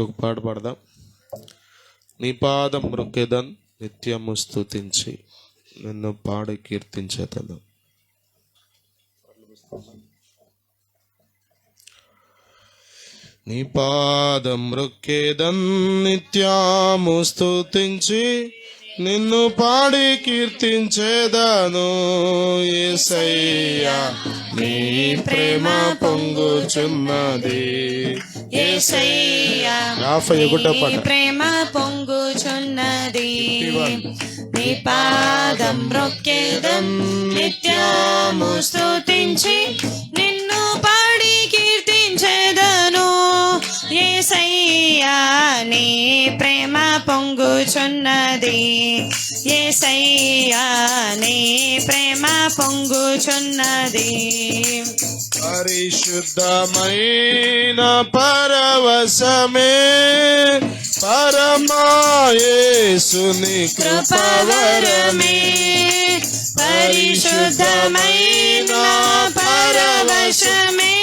ఇంకొక పాట పాడదాం. నీ పాదం మృక్కెదన్ నిత్యము స్థుతించి నిన్ను పాడి కీర్తించేతను నీ పాదం మృక్కేదన్ నిత్యము స్థుతించి నిన్ను పాడి కీర్తించేదను. ఏసయ్యా నీ ప్రేమ పొంగుచున్నది. యాభై ఒకటో పాట. ప్రేమ పొంగుచున్నది. నీ పాదం రొక్కేదం నిత్యము స్తుతించి నిన్ను పాడి కీర్తించేదను. యేసయ్యా నీ ప్రేమ పొంగుచున్నది. యేసయ్యా నీ ప్రేమ పొంగుచున్నది. పరిశుద్ధమైన పరవశమే పరమాయేసుని కృపవరమే. పరిశుద్ధమైన పరవశమే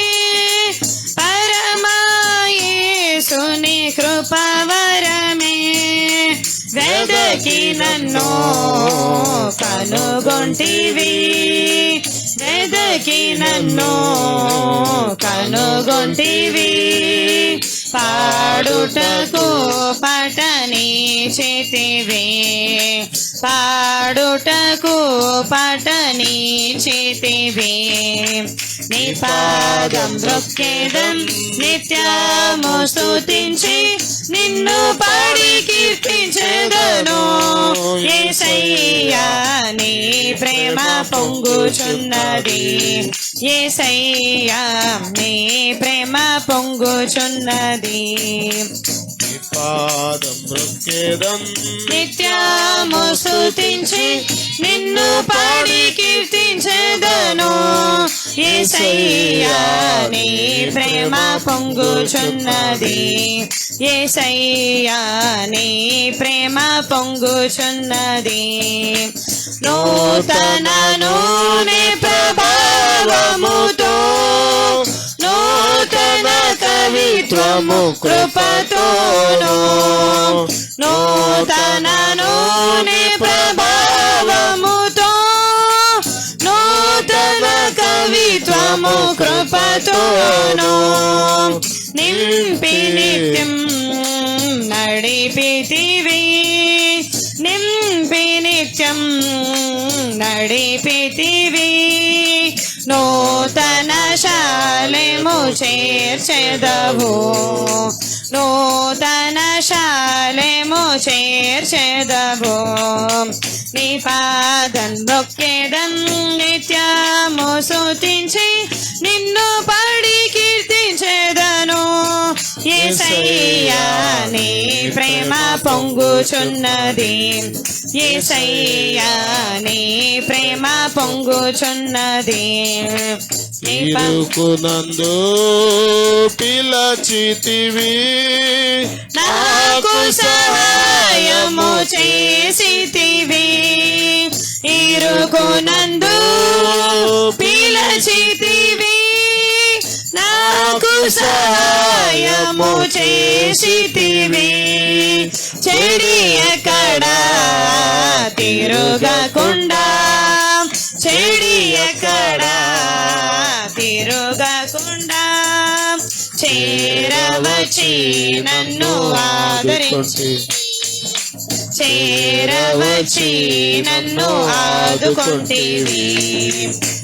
పరమాయేసుని కృపవరమే. వెదకి నన్ను కనుగొంటివి. వెదకి నన్ను కనుగొంటివి. పాడుటకు పటని చేతివి పాడుటకు పటని చేతివి నీ పాదం దొక్కేదం నిత్యము స్తుతించి నిన్ను పాడి కీర్తించెదను యేసయ్యా నీ ప్రేమ పొంగుచున్నది. ఏసయ్యా నీ ప్రేమ పొంగుచున్నది. పాదం మృక్కేదం నిత్యము స్థుతించి నిన్ను పాడి కీర్తించెదను. యేసయ్యా నీ ప్రేమ పొంగుచున్నది. యేసయ్యా నీ ప్రేమ పొంగుచున్నది. నూతన నూనె ప్రభావముతో కవిత్వము కృపతోను నూతన నూనె ప్రభావముతో నూతన కవిత్వము కృపతోను నింపి నిత్యం నడిపితివి నింపి నిత్యం నడిపితివి నూతన శాలెము చేర్చెదవు. నూతన శాలెము చేర్చెదవు. నీ పాదం నొక్కేదం నిత్యము సూచించి నిన్ను నీ ప్రేమ పొంగుచున్నది. ఏసయ్యా నీ ప్రేమ పొంగుచున్నది. ఇరుకునందు పిలచితివి. నాకు సహాయము చేసితివి. ఇరుకునందు పిలచితివి. నాకు సహాయము చేసితివి. చెడి ఎక్కడ తిరుగకుండా. చెడి ఎక్కడ తిరుగకుండా. చేరవచి నన్ను ఆదరించి చేరవచి నన్ను ఆదుకుంటేవి.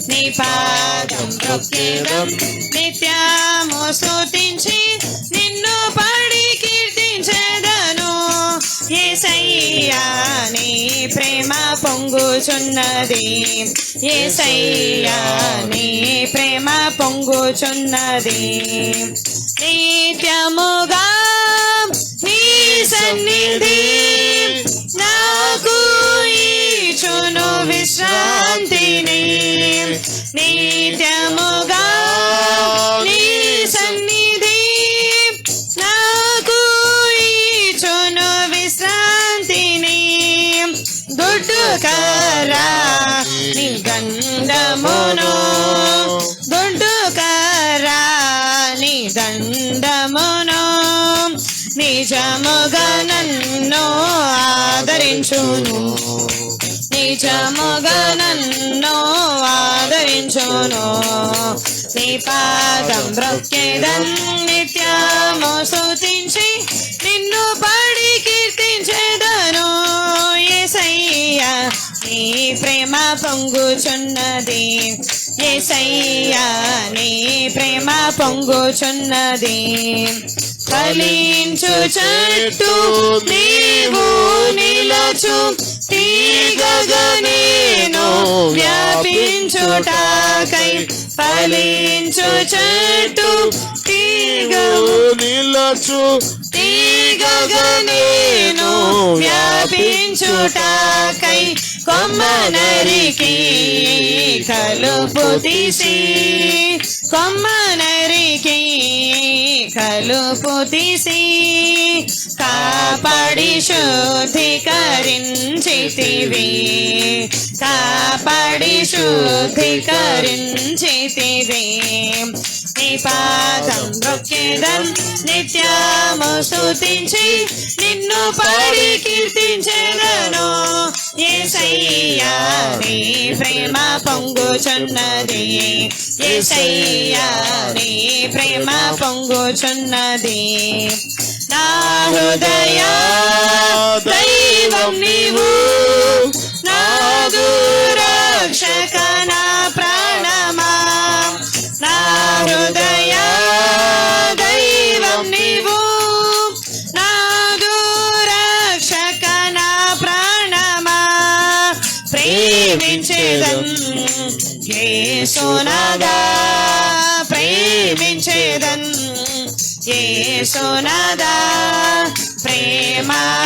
నీ పాదం ప్రొక్కేదం నిత్యము స్తుతించి నిన్ను పా ఏసయ్యా నీ ప్రేమ పొంగుచున్నది. ఏసయ్యా నీ ప్రేమ పొంగుచున్నది. నిత్యముగా నీ సన్నిధి నాకు ఈచును విశ్రాంతిని. నీ దుడ్డు నీ గంధమును. దుడ్డు నీ దండమును నిజముగా నన్ను ఆదరించును. నిజముగా నన్ను ఆదరించును. నీ పాదం బ్రొక్కేదం నిత్యము స్తుతించి నిన్ను పాడి కీర్తించే ఏసయ్యా నీ ప్రేమ పొంగుచున్నది. ఏసయ్యా నీ ప్రేమ పొంగుచున్నది. ఫలించు చెట్టు నీవు నిలచు తీగగా నేను వ్యాపించుటాకై ఫలించు చెట్టు తీగ నిలచు తీగగా నేను వ్యాపించుటాకై కొమ్మ నరికి కలుపు తీసి కొమ్మ నరికి కలుపు తీసి కాపాడి శుద్ధికరించితివి. కాపాడి శుద్ధికరించితివి. పాదం రొక్కేదం నిత్యము స్తుతించి నిన్ను పాడి కీర్తించేదను. ఏసయ్యా నీ ప్రేమ పొంగుచున్నది. ఏసయ్యా నీ ప్రేమ పొంగుచున్నది. నా హృదయ దైవం నీవు. యేసునాదా ప్రేమించేదన్. యేసునాదా ప్రేమాముఖమున్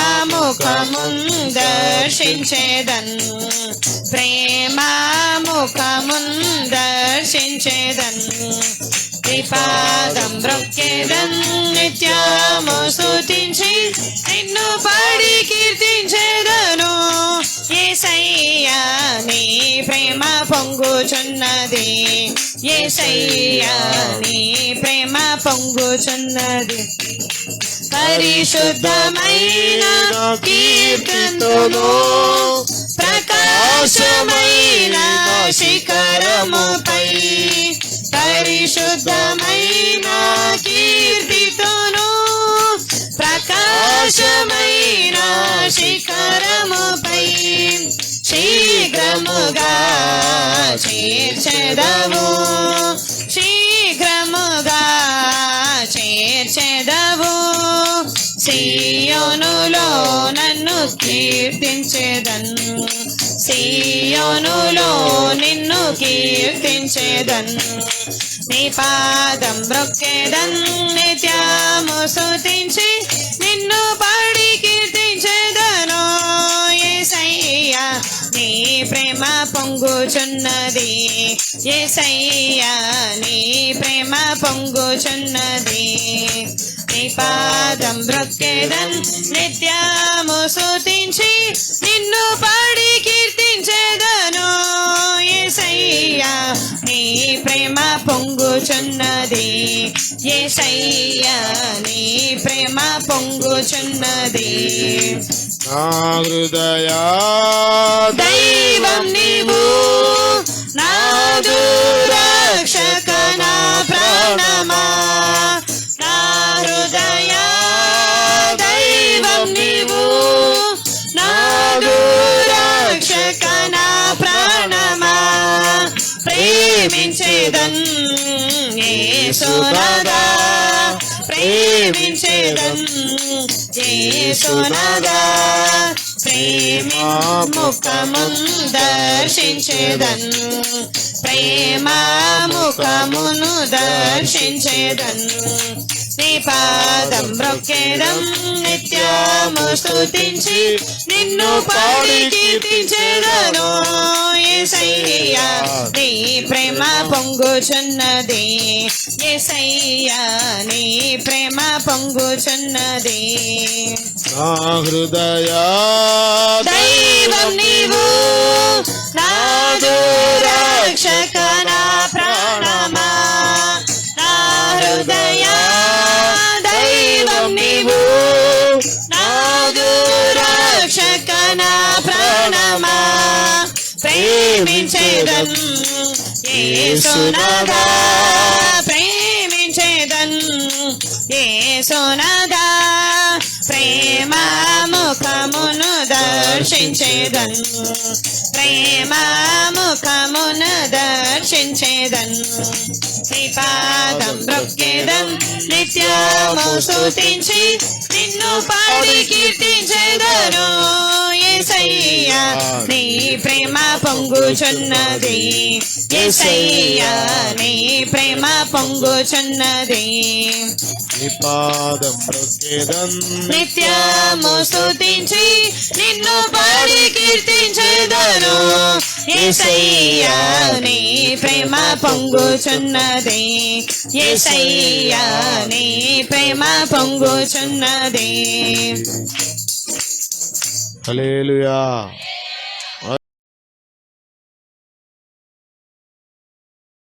దర్శించేదన్ ప్రేమాముఖమున్ దర్శించేదన్ విపాదం బ్రొక్కేదన్ నిత్యము స్తుతించి నిన్ను పాడి కీర్తించేదను. ఏసయ్యా నీ ప్రేమ పొంగుచున్నది. ఏసయ్యా నీ ప్రేమ పొంగుచున్నది. పరిశుద్ధమైన కీర్తనలో ప్రకాశమైన శిఖరముపై పరిశుద్ధ ప్రకాశమైన శిఖరముపై శీఘ్రముగా చేర్చెదవు. శీఘ్రముగా చేర్చెదవు. సీయోనులో నన్ను కీర్తించేదన్. సీయోనులో నిన్ను కీర్తించేదన్. నీ పాదం బ్రొక్కేదన్ నిత్యాము సుతించి నిన్ను పాడి కీర్తించేదను ఏసయ్యా. నీ ప్రేమ పొంగుచున్నది. ఏసయ్యా నీ ప్రేమ పొంగుచున్నది. నీ పాదం బ్రొక్కేదన్ నిత్యము స్తుతించి నిన్ను పాడి ఏసయ్యా నీ ప్రేమ పొంగుచున్నది. ఏసయ్యా నీ ప్రేమ పొంగుచున్నది. నా హృదయ దైవం నీవు నాదు రక్షక నా ప్రాణమా? ప్రేమించేదన్ యేసునాదా ప్రేమించేదన్ యేసునాదా ప్రేమి ముఖమున్ దర్శించేదన్ ప్రేమ ముఖమును దర్శించేదన్ నీ పాదం బ్రొక్కేదం నిత్యము స్తుతించి నిన్ను పాడి కీర్తించేదను ఏసయ్యా. నీ ప్రేమ పొంగుచున్నది. ఏసయ్యా నీ ప్రేమ పొంగుచున్నది. నా హృదయ దైవం నీవు నాదు రక్షక నా ప్రాణమా. నా హృదయ నీవు నాదు రక్షకన ప్రాణమా ప్రేమించేదన్ ఏసునగా ప్రేమించేదన్ ఏసునగా ప్రేమ ముఖమును దర్శించేదన్ ప్రేమ ముఖమును దర్శించేదన్ శ్రీపాదం బ్రొక్కే స్తుతించి నిన్ను పాడి కీర్తించేదను ఏసయ్యా. నీ ప్రేమ పొంగుచున్నది. ఏసయ్యా నీ ప్రేమ పొంగుచున్నది. పాదం నిత్యము స్తుతించి నిన్ను పాడి కీర్తించేదను ఏసయ్యా నీ ప్రేమ పొంగుచున్నది. ఏసయ్యా నీ ప్రేమ పొంగుచున్నది. హల్లెలూయా.